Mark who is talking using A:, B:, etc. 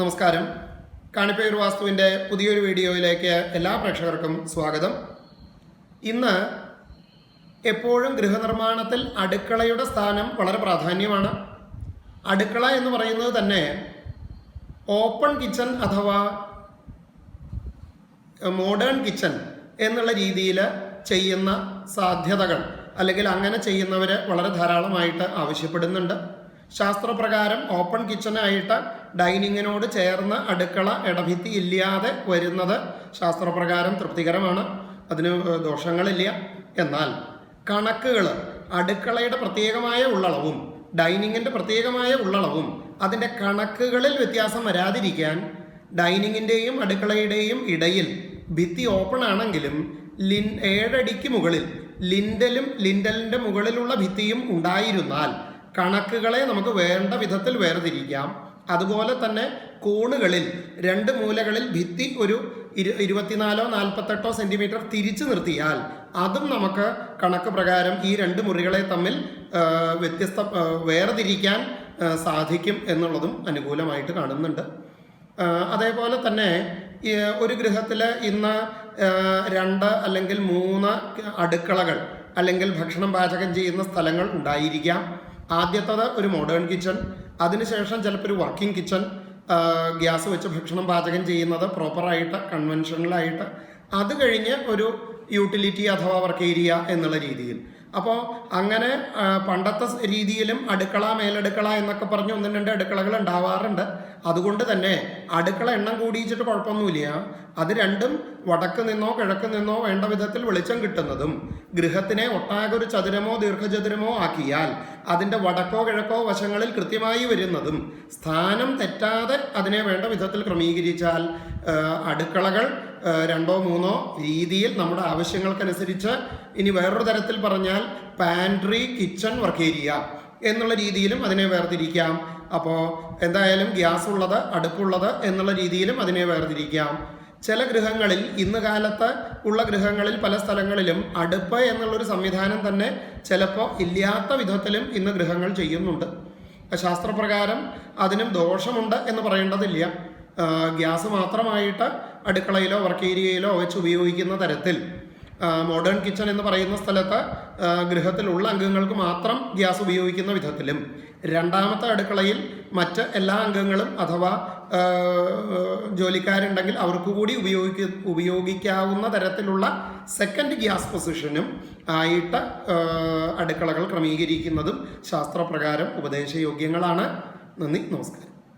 A: നമസ്കാരം. കാണിപ്പേർ വാസ്തുവിന്റെ പുതിയൊരു വീഡിയോയിലേക്ക് എല്ലാ പ്രേക്ഷകർക്കും സ്വാഗതം. ഇന്ന് എപ്പോഴും ഗൃഹനിർമ്മാണത്തിൽ അടുക്കളയുടെ സ്ഥാനം വളരെ പ്രാധാന്യമാണ്. അടുക്കള എന്ന് പറയുന്നത് തന്നെ ഓപ്പൺ കിച്ചൺ അഥവാ മോഡേൺ കിച്ചൺ എന്നുള്ള രീതിയിൽ ചെയ്യുന്ന സാധ്യതകൾ അല്ലെങ്കിൽ അങ്ങനെ ചെയ്യുന്നവർ വളരെ ധാരാളമായിട്ട് ആവശ്യപ്പെടുന്നുണ്ട്. ശാസ്ത്രപ്രകാരം ഓപ്പൺ കിച്ചണായിട്ട് ഡൈനിങ്ങിനോട് ചേർന്ന് അടുക്കള ഇടഭിത്തി ഇല്ലാതെ വരുന്നത് ശാസ്ത്രപ്രകാരം തൃപ്തികരമാണ്. അതിന് ദോഷങ്ങളില്ല. എന്നാൽ കണക്കുകൾ അടുക്കളയുടെ പ്രത്യേകമായ ഉള്ളളവും ഡൈനിങ്ങിന്റെ പ്രത്യേകമായ ഉള്ളളവും അതിന്റെ കണക്കുകളിൽ വ്യത്യാസം വരാതിരിക്കാൻ ഡൈനിങ്ങിന്റെയും അടുക്കളയുടെയും ഇടയിൽ ഭിത്തി ഓപ്പൺ ആണെങ്കിലും ലിൻ ഏഴടിക്ക് മുകളിൽ ലിൻഡലും ലിൻഡലിന്റെ മുകളിലുള്ള ഭിത്തിയും ഉണ്ടായിരുന്നാൽ കണക്കുകളെ നമുക്ക് വേണ്ട വിധത്തിൽ വേർതിരിക്കാം. അതുപോലെ തന്നെ കോണുകളിൽ രണ്ട് മൂലകളിൽ ഭിത്തി ഒരു ഇരു ഇരുപത്തിനാലോ നാൽപ്പത്തെട്ടോ സെന്റിമീറ്റർ തിരിച്ചു നിർത്തിയാൽ അതും നമുക്ക് കണക്ക് പ്രകാരം ഈ രണ്ട് മുറികളെ തമ്മിൽ വ്യത്യസ്ത വേർതിരിക്കാൻ സാധിക്കും എന്നുള്ളതും അനുകൂലമായിട്ട് കാണുന്നുണ്ട്. അതേപോലെ തന്നെ ഒരു ഗൃഹത്തിൽ ഇന്ന് രണ്ട് അല്ലെങ്കിൽ മൂന്ന് അടുക്കളകൾ അല്ലെങ്കിൽ ഭക്ഷണം പാചകം ചെയ്യുന്ന സ്ഥലങ്ങൾ ഉണ്ടായിരിക്കാം. ആദ്യത്തത് ഒരു മോഡേൺ കിച്ചൺ അതിനുശേഷം ചിലപ്പോൾ ഒരു വർക്കിംഗ് കിച്ചൺ ഗ്യാസ് വെച്ച് ഭക്ഷണം പാചകം ചെയ്യുന്നത് പ്രോപ്പറായിട്ട് കൺവെൻഷനലായിട്ട് അത് കഴിഞ്ഞ് ഒരു യൂട്ടിലിറ്റി അഥവാ വർക്ക് ഏരിയ എന്നുള്ള രീതിയിൽ. അപ്പോൾ അങ്ങനെ പണ്ടത്തെ രീതിയിലും അടുക്കള മേലടുക്കള എന്നൊക്കെ പറഞ്ഞ് ഒന്നും രണ്ട് അടുക്കളകൾ ഉണ്ടാവാറുണ്ട്. അതുകൊണ്ട് തന്നെ അടുക്കള എണ്ണം കൂടിയിച്ചിട്ട് കുഴപ്പമൊന്നുമില്ല. അത് രണ്ടും വടക്ക് നിന്നോ കിഴക്ക് നിന്നോ വേണ്ട വിധത്തിൽ വെളിച്ചം കിട്ടുന്നതും ഗൃഹത്തിനെ ഒട്ടാകെ ഒരു ചതുരമോ ദീർഘചതുരമോ ആക്കിയാൽ അതിന്റെ വടക്കോ കിഴക്കോ വശങ്ങളിൽ കൃത്യമായി വരുന്നതും സ്ഥാനം തെറ്റാതെ അതിനെ വേണ്ട വിധത്തിൽ ക്രമീകരിച്ചാൽ അടുക്കളകൾ രണ്ടോ മൂന്നോ രീതിയിൽ നമ്മുടെ ആവശ്യങ്ങൾക്കനുസരിച്ച് ഇനി വേറൊരു തരത്തിൽ പറഞ്ഞാൽ പാൻട്രി കിച്ചൺ വർക്ക് ഏരിയ എന്നുള്ള രീതിയിലും അതിനെ വേർതിരിക്കാം. അപ്പോൾ എന്തായാലും ഗ്യാസ് ഉള്ളത് അടുപ്പുള്ളത് എന്നുള്ള രീതിയിലും അതിനെ വേർതിരിക്കാം. ചില ഗൃഹങ്ങളിൽ ഇന്ന് കാലത്ത് ഉള്ള ഗൃഹങ്ങളിൽ പല സ്ഥലങ്ങളിലും അടുപ്പ് എന്നുള്ളൊരു സംവിധാനം തന്നെ ചിലപ്പോൾ ഇല്ലാത്ത വിധത്തിലും ഇന്ന് ഗൃഹങ്ങൾ ചെയ്യുന്നുണ്ട്. ശാസ്ത്രപ്രകാരം അതിനും ദോഷമുണ്ട് എന്ന് പറയേണ്ടതില്ല. ഗ്യാസ് മാത്രമായിട്ട് അടുക്കളയിലോ വർക്ക് ഏരിയയിലോ വെച്ച് ഉപയോഗിക്കുന്ന തരത്തിൽ. മോഡേൺ കിച്ചൺ എന്ന് പറയുന്ന സ്ഥലത്ത് ഗൃഹത്തിലുള്ള അംഗങ്ങൾക്ക് മാത്രം ഗ്യാസ് ഉപയോഗിക്കുന്ന വിധത്തിലും. രണ്ടാമത്തെ അടുക്കളയിൽ മറ്റ് എല്ലാ അംഗങ്ങളും അഥവാ ജോലിക്കാരുണ്ടെങ്കിൽ അവർക്ക് കൂടി ഉപയോഗിക്ക ഉപയോഗിക്കാവുന്ന തരത്തിലുള്ള സെക്കൻഡ് ഗ്യാസ് പൊസിഷനും ആയിട്ട് അടുക്കളകൾ ക്രമീകരിക്കുന്നതും ശാസ്ത്രപ്രകാരം ഉപദേശയോഗ്യങ്ങളാണ്. നന്ദി നമസ്കാരം.